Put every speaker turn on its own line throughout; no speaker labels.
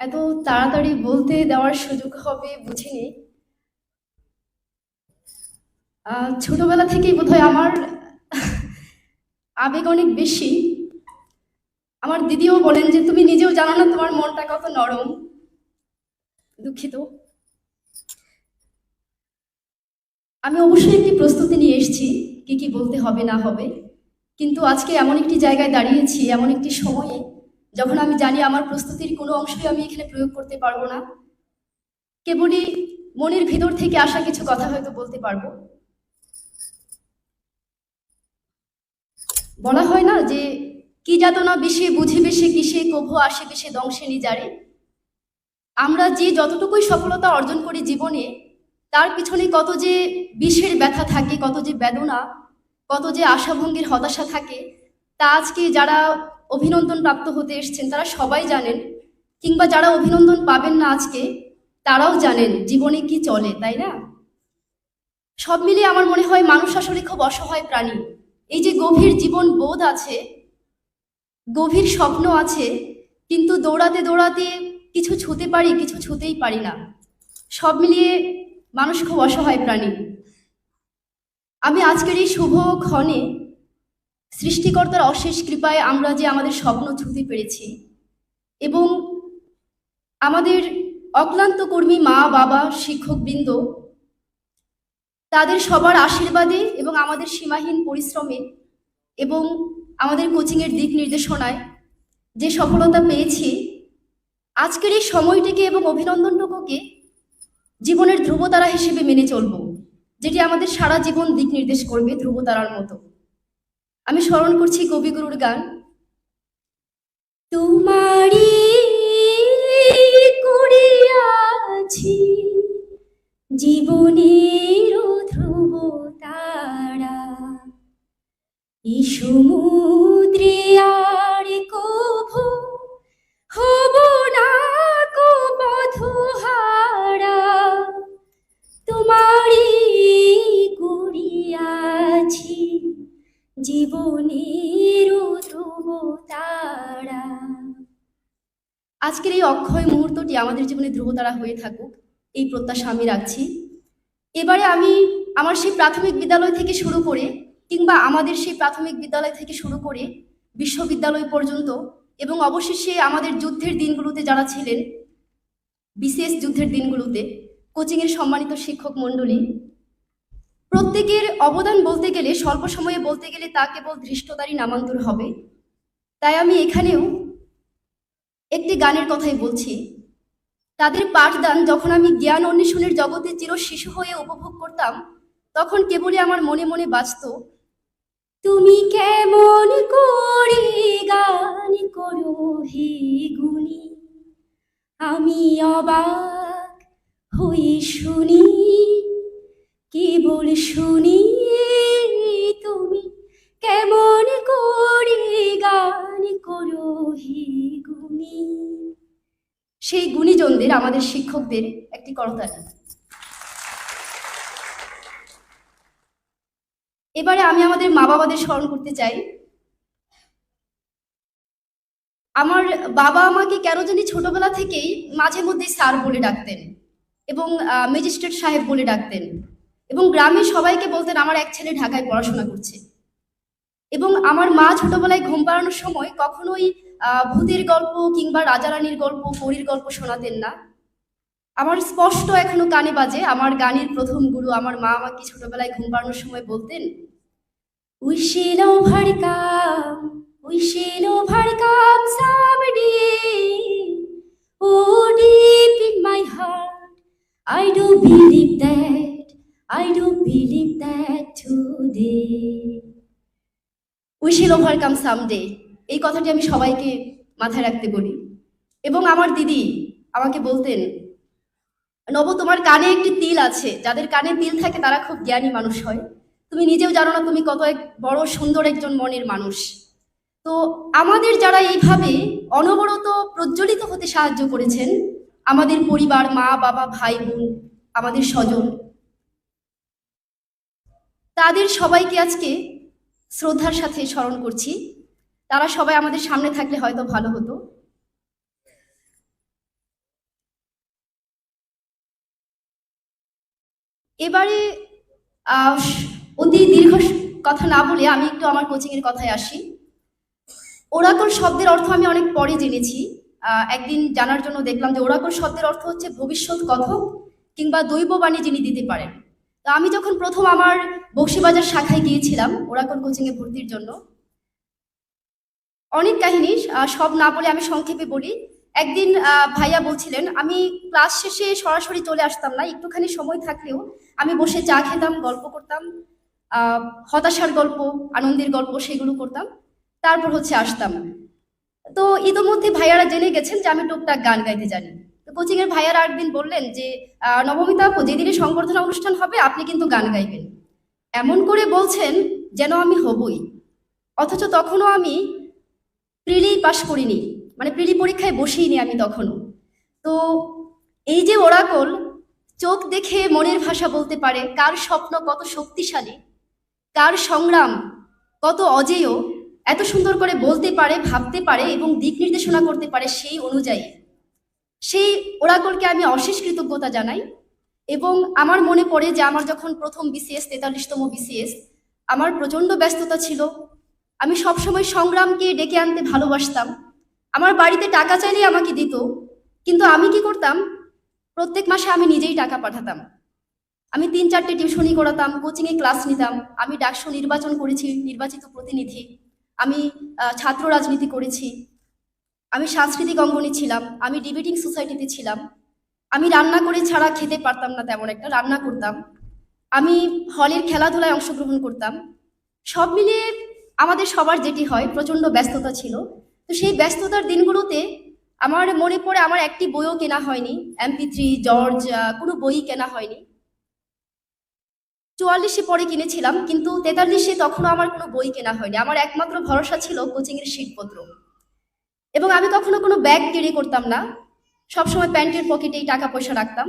এত তাড়াতাড়ি বলতে দেওয়ার সুযোগ হবে বুঝিনি। ছোটবেলা থেকেই বোধহয় আমার আবেগ অনেক বেশি। আমার দিদিও বলেন যে, তুমি নিজেও জানো না তোমার মনটা কত নরম, দুঃখিত। আমি অবশ্যই একটি প্রস্তুতি নিয়ে এসেছি, কি কি বলতে হবে না হবে। কিন্তু আজকে এমন একটি জায়গায় দাঁড়িয়েছি, এমন একটি সময়ে যখন আমি জানি আমার প্রস্তুতির কোনো অংশই আমি এখানে প্রয়োগ করতে পারব না, কেবলই মনের ভিতর থেকে আসা কিছু কথা হয়তো বলতে পারব। বলা হয় না যে, কি যাতনা বেশি বুঝিবে সে কিসে কভু আসিবে সে দংশে নিজারে। আমরা যে যতটুকুই সফলতা অর্জন করি জীবনে, তার পিছনে কত যে বিষের ব্যথা থাকে, কত যে বেদনা, কত যে আশাভঙ্গের হতাশা থাকে, তা আজকে যারা অভিনন্দন প্রাপ্ত হতে এসছেন, তারা সবাই জানেন, কিংবা যারা অভিনন্দন পাবেন না আজকে, তারাও জানেন জীবনে কি চলে, তাই না? সব মিলিয়ে আমার মনে হয় মানুষ আসলে খুব অসহায় প্রাণী। এই যে গভীর জীবন বোধ আছে, গভীর স্বপ্ন আছে, কিন্তু দৌড়াতে দৌড়াতে কিছু ছুতে পারি, কিছু ছুতেই পারি না। সব মিলিয়ে মানুষ খুব অসহায় প্রাণী। আমি আজকের এই শুভ ক্ষণে সৃষ্টিকর্তার অশেষ কৃপায় আমরা যে আমাদের স্বপ্ন ছুতে পেরেছি। এবং আমাদের অক্লান্ত কর্মী মা, বাবা শিক্ষকবৃন্দ তাদের সবার আশীর্বাদে এবং আমাদের সীমাহীন পরিশ্রমে এবং আমাদের কোচিংয়ের দিক নির্দেশনায় যে সফলতা পেয়েছি, আজকের এই সময়টিকে এবং অভিনন্দনটুকুকে জীবনের ধ্রুবতারা হিসেবে মেনে চলব, যেটি আমাদের সারা জীবন দিক নির্দেশ করবে ধ্রুবতারার মতো। আমি স্মরণ করছি কবিগুরুর গান। তোমারি করিয়াছি জীবনের ধ্রুব তারা এই ধ্রুব তারা। আজকের এই অক্ষয় মুহূর্তটি আমাদের জীবনে ধ্রুবতারা হয়ে থাকুক, এই প্রত্যাশা আমি রাখছি। এবারে আমি আমার সেই প্রাথমিক বিদ্যালয় থেকে শুরু করে কিংবা আমাদের সেই প্রাথমিক বিদ্যালয় থেকে শুরু করে বিশ্ববিদ্যালয় পর্যন্ত এবং অবশেষে আমাদের যুদ্ধের দিনগুলোতে যারা ছিলেন বিশেষ যুদ্ধের দিনগুলোতে, কোচিংয়ের সম্মানিত শিক্ষক মণ্ডলী প্রত্যেকের অবদান বলতে গেলে, স্বল্প সময়ে বলতে গেলে তা কেবল ধৃষ্টতারই নামান্তর হবে। তাই আমি এখানেও একটি গানের কথাই বলছি। তাদের পাঠদান যখন আমি জ্ঞান অন্বেষণের জগতে চির শিশু হয়ে উপভোগ করতাম, তখন কেবলই আমার মনে মনে বাজত তুমি কেমন করে গান করো হে গুণী? আমি অবাক হয়ে শুনি কেবল শুনি তুমি কেমন করে গান করো হে গুণী? সেই গুণীজনদের, আমাদের শিক্ষকদের একটি করতালি। এবারে আমি আমাদের মা বাবাদের স্মরণ করতে চাই। আমার বাবা আমাকে কেন জানি ছোটবেলা থেকেই মাঝে মধ্যে স্যার বলে ডাকতেন এবং ম্যাজিস্ট্রেট সাহেব বলে ডাকতেন। এবং গ্রামের সবাইকে বলতেন, আমার এক ছেলে ঢাকায় পড়াশোনা করছে। এবং আমার মা ছোটবেলায় ঘুম পাড়ানোর সময় কখনোই ভূতের গল্প কিংবা রাজা রানীর গল্প, পরীর গল্প শোনাতেন না। আমার স্পষ্ট এখনও কানে বাজে, আমার গানের প্রথম গুরু আমার মা আমাকে ছোটবেলায় ঘুম পাড়ানোর সময় বলতেন উই শিল overcome we shall overcome someday deep in my heart I do believe that I do believe that today. We shall overcome someday এই কথাটি আমি সবাইকে মাথায় রাখতে বলি। এবং আমার দিদি আমাকে বলতেন, নব, তোমার কানে একটি তিল আছে। যাদের কানে তিল থাকে, তারা খুব জ্ঞানী মানুষ হয়। তুমি নিজেও জানো না, তুমি কত এক বড়, সুন্দর একজন মনের মানুষ। তো আমাদের যারা এইভাবে অনবরত প্রজ্বলিত হতে সাহায্য করেছেন, আমাদের পরিবার, মা, বাবা, ভাই, বোন, আমাদের স্বজন তাদের সবাইকে আজকে শ্রদ্ধার সাথে স্মরণ করছি। তারা সবাই আমাদের সামনে থাকলে হয়তো ভালো হতো। এবারে অতি দীর্ঘ কথা না বলে আমি একটু আমার কোচিংয়ের কথায় আসি। ওরাকল শব্দের অর্থ আমি অনেক পরে জেনেছি। একদিন জানার জন্য দেখলাম যে ওরাকল শব্দের অর্থ হচ্ছে ভবিষ্যৎ কথক কিংবা দৈববাণী যিনি দিতে পারেন। তো আমি যখন প্রথম আমার বক্সিবাজার শাখায় গিয়েছিলাম ওরাকল কোচিং এ ভর্তির জন্য, অনেক কাহিনী সব না বলে আমি সংক্ষেপে বলি। একদিন ভাইয়া বলছিলেন, আমি ক্লাস শেষে সরাসরি চলে আসতাম না, একটুখানি সময় থাকলেও আমি বসে চা খেতাম, গল্প করতাম হতাশার গল্প, আনন্দের গল্প সেগুলো করতাম, তারপর হচ্ছে আসতাম। তো ইতোমধ্যে ভাইয়ারা জেনে গেছেন যে আমি টুকটাক গান গাইতে জানি। তো কোচিং এর ভাইয়ারা একদিন বললেন যে নবমিতা যেদিনে সংবর্ধনা অনুষ্ঠান হবে, আপনি কিন্তু গান গাইবেন। এমন করে বলছেন যেন আমি হবই। অথচ তখনও আমি প্রিলি পাশ করিনি মানে প্রিলি পরীক্ষায় বসিনি আমি তখনও। তো এই যে ওরাকল, চোখ দেখে মনের ভাষা বলতে পারে, কার স্বপ্ন কত শক্তিশালী, কার সংগ্রাম কত অজেয়, এত সুন্দর করে বলতে পারে, ভাবতে পারে এবং দিক নির্দেশনা করতে পারে সেই অনুযায়ী। সেই ওরাকলকে আমি অশেষ কৃতজ্ঞতা জানাই এবং আমার মনে পড়ে যে আমার যখন প্রথম বিসিএস তেতাল্লিশতম বিসিএস আমার প্রচণ্ড ব্যস্ততা ছিল। আমি সবসময় সংগ্রামকে ডেকে আনতে ভালোবাসতাম। আমার বাড়িতে টাকা চাইলেই আমাকে দিত, কিন্তু আমি কি করতাম? প্রত্যেক মাসে আমি নিজেই টাকা পাঠাতাম। আমি তিন চারটে টিউশনি করাতাম, কোচিংয়ে ক্লাস নিতাম। আমি ডাকসু নির্বাচন করেছি, নির্বাচিত প্রতিনিধি। আমি ছাত্র রাজনীতি করেছি। আমি সাংস্কৃতিক অঙ্গনে ছিলাম, আমি ডিবেটিং সোসাইটিতে ছিলাম, আমি রান্না করে ছাড়া খেতে পারতাম না তেমন একটা, রান্না করতাম, আমি হলের খেলাধুলায় অংশগ্রহণ করতাম, সব মিলিয়ে আমাদের সবার যেটি হয়, প্রচণ্ড ব্যস্ততা ছিল। তো সেই ব্যস্ততার দিনগুলোতে আমার মনে পড়ে আমার একটি বইও কেনা হয়নি এমপি থ্রি জর্জ কোনো বই কেনা হয়নি। চুয়াল্লিশে পরে কিনেছিলাম, কিন্তু তেতাল্লিশে তখনও আমার কোনো বই কেনা হয়নি। আমার একমাত্র ভরসা ছিল কোচিংয়ের শীটপত্র এবং আমি কখনো কোনো ব্যাগ ক্যারি করতাম না। সবসময় প্যান্টের পকেটেই টাকা পয়সা রাখতাম।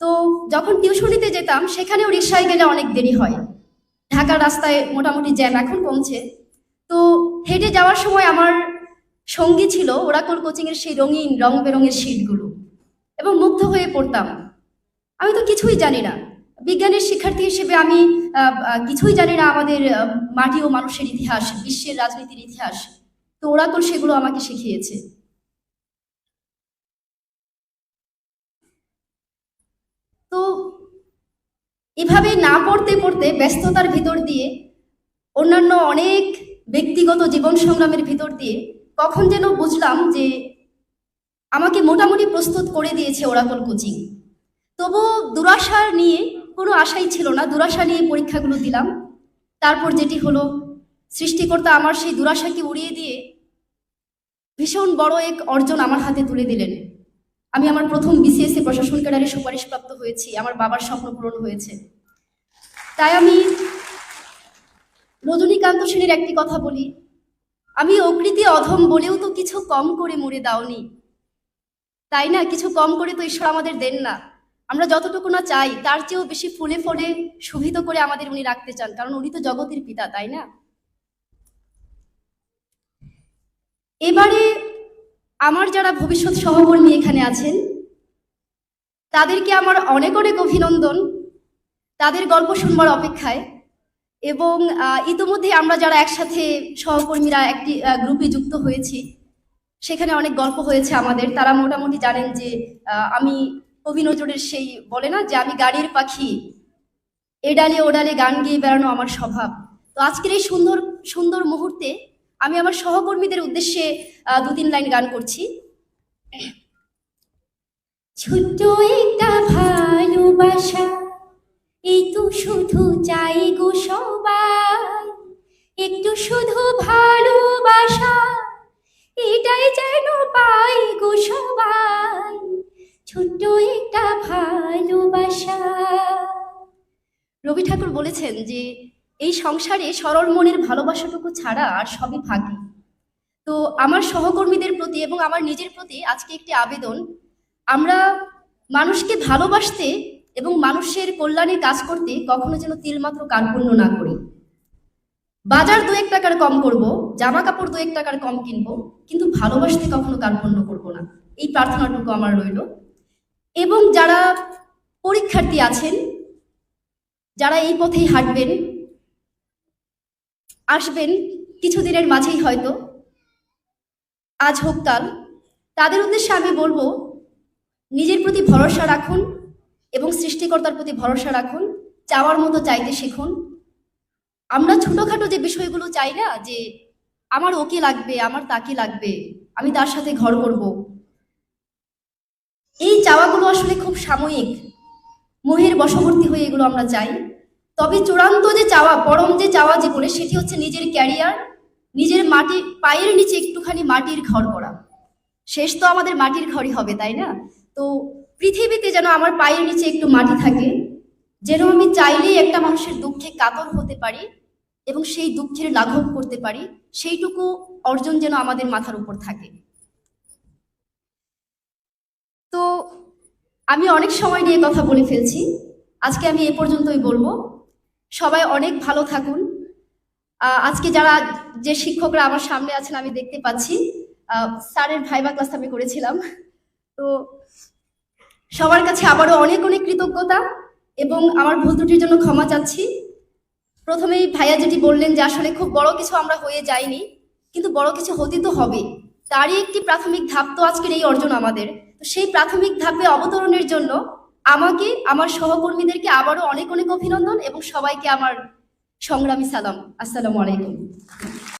তো যখন টিউশনিতে যেতাম, সেখানেও রিক্সায় গেলে অনেক দেরি হয়। ঢাকার রাস্তায় মোটামুটি জ্যাম এখন কমছে। তো হেঁটে যাওয়ার সময় আমার সঙ্গী ছিল ওরাকল কোচিংয়ের সেই রঙিন, রং বেরঙের শীটগুলো এবং মুগ্ধ হয়ে পড়তাম। আমি তো কিছুই জানি না। বিজ্ঞানের শিক্ষার্থী হিসেবে আমি কিছুই জানি না আমাদের মাটি ও মানুষের ইতিহাস, বিশ্বের রাজনীতির ইতিহাস। তো ওরাকল সেগুলো আমাকে শিখিয়েছে। তো এভাবে না পড়তে পড়তে ব্যস্ততার ভিতর দিয়ে, অন্যান্য অনেক ব্যক্তিগত জীবন সংগ্রামের ভিতর দিয়ে কখন যেন বুঝলাম যে আমাকে মোটামুটি প্রস্তুত করে দিয়েছে ওরাকল কোচিং তবু দুরাশা নিয়ে কোনো আশাই ছিল না, দুরাশা নিয়ে পরীক্ষাগুলো দিলাম। তারপর যেটি হলো, সৃষ্টিকর্তা আমার সেই দুরাশাকে উড়িয়ে দিয়ে ভীষণ বড় এক অর্জন আমার হাতে তুলে দিলেন। আমি আমার প্রথম বিসিএসসি প্রশাসন ক্যাডারে সুপারিশপ্রাপ্ত হয়েছি, আমার বাবার স্বপ্ন পূরণ হয়েছে। তাই আমি রজনীকান্ত সেনের একটি কথা বলি, আমি অকৃতি অধম বলেও তো কিছু কম করে মরে দাওনি। তাই না? কিছু কম করে তো ঈশ্বর আমাদের দেন না। আমরা যতটুকু না চাই, তার চেয়েও বেশি ফুলে ফলে শোভিত করে আমাদের উনি রাখতে চান, কারণ উনি তো জগতের পিতা, তাই না? এবারে আমার যারা ভবিষ্যৎ সহকর্মী এখানে আছেন, তাদেরকে আমার অনেক অনেক অভিনন্দন। তাদের গল্প শুনবার অপেক্ষায় এবং ইতিমধ্যে আমরা যারা একসাথে সহকর্মীরা একটি গ্রুপে যুক্ত হয়েছি, সেখানে অনেক গল্প হয়েছে আমাদের। তারা মোটামুটি জানেন যে আমি কবি নজরের সেই বলে না যে আমি গাড়ির পাখি। এডালে ওডালে গান গেয়ে বেড়ানো আমার স্বভাব। তো আজকের এই সুন্দর সুন্দর মুহূর্তে আমি আমার সহকর্মীদের উদ্দেশ্যে দু তিন লাইন গান করছি। ছোট্ট একটা ভালোবাসা, এই তো শুধু চাই গো সবাই। একটু শুধু ভালোবাসা, এটাই যেন পাই গো সবাই। ছোট্ট একটা ভালোবাসা। রবি ঠাকুর বলেছেন যে এই সংসারে সরল মনের ভালোবাসাটুকু ছাড়া আর সবই ভাগী তো আমার সহকর্মীদের প্রতি এবং আমার নিজের প্রতি আজকে একটি আবেদন। আমরা মানুষকে ভালোবাসতে এবং মানুষের কল্যাণে কাজ করতে কখনো যেন তিলমাত্র কার্পণ্য না করি। বাজার দু এক টাকার কম করব জামা কাপড় দু এক টাকার কম কিনবো, কিন্তু ভালোবাসতে কখনো কার্পণ্য করব না। এই প্রার্থনাটুকু আমার রইল। এবং যারা পরীক্ষার্থী আছেন, যারা এই পথেই হাঁটবেন আসবেন কিছুদিনের মাঝেই হয়তো। আজ হোক কাল। তাদের উদ্দেশ্যে আমি বলব, নিজের প্রতি ভরসা রাখুন এবং সৃষ্টিকর্তার প্রতি ভরসা রাখুন, চাওয়ার মতো চাইতে শিখুন। আমরা ছোটোখাটো যে বিষয়গুলো চাই না, যে আমার ওকে লাগবে, আমার তাকে লাগবে, আমি তার সাথে ঘর করব। এই চাওয়াগুলো আসলে খুব সাময়িক। মোহের বশবর্তী হয়ে এগুলো আমরা চাই। তবে চূড়ান্ত যে চাওয়া, পরম যে চাওয়া জীবনে, সেটি হচ্ছে নিজের ক্যারিয়ার, নিজের মাটি, পায়ের নিচে একটুখানি মাটির ঘর করা। শেষ তো আমাদের মাটির ঘরই হবে, তাই না? তো পৃথিবীতে যেন আমার পায়ের নিচে একটু মাটি থাকে, যেন আমি চাইলেই একটা মানুষের দুঃখে কাতর হতে পারি এবং সেই দুঃখের লাঘব করতে পারি, সেইটুকু অর্জন যেন আমাদের মাথার উপর থাকে। তো আমি অনেক সময় নিয়ে কথা বলে ফেলছি। আজকে আমি এ পর্যন্তই বলব। সবাই অনেক ভালো থাকুন। আজকে যারা যে শিক্ষকরা আমার সামনে আছেন, আমি দেখতে পাচ্ছি। স্যারের ভাইবা ক্লাস আমি করেছিলাম। তো সবার কাছে আবারও অনেক অনেক কৃতজ্ঞতা এবং আমার ভুল ত্রুটির জন্য ক্ষমা চাচ্ছি। প্রথমেই ভাইয়া যেটি বললেন যে আসলে খুব বড় কিছু আমরা হয়ে যাইনি, কিন্তু বড় কিছু হতে তো হবে। তারই একটি প্রাথমিক ধাপ তো আজকের এই অর্জন আমাদের। তো সেই প্রাথমিক ধাপে অবতরণের জন্য আমাকে আমার সহকর্মীদেরকে আবারও অনেক অনেক অভিনন্দন এবং সবাইকে আমার সংগ্রামী সালাম। আসসালামু আলাইকুম।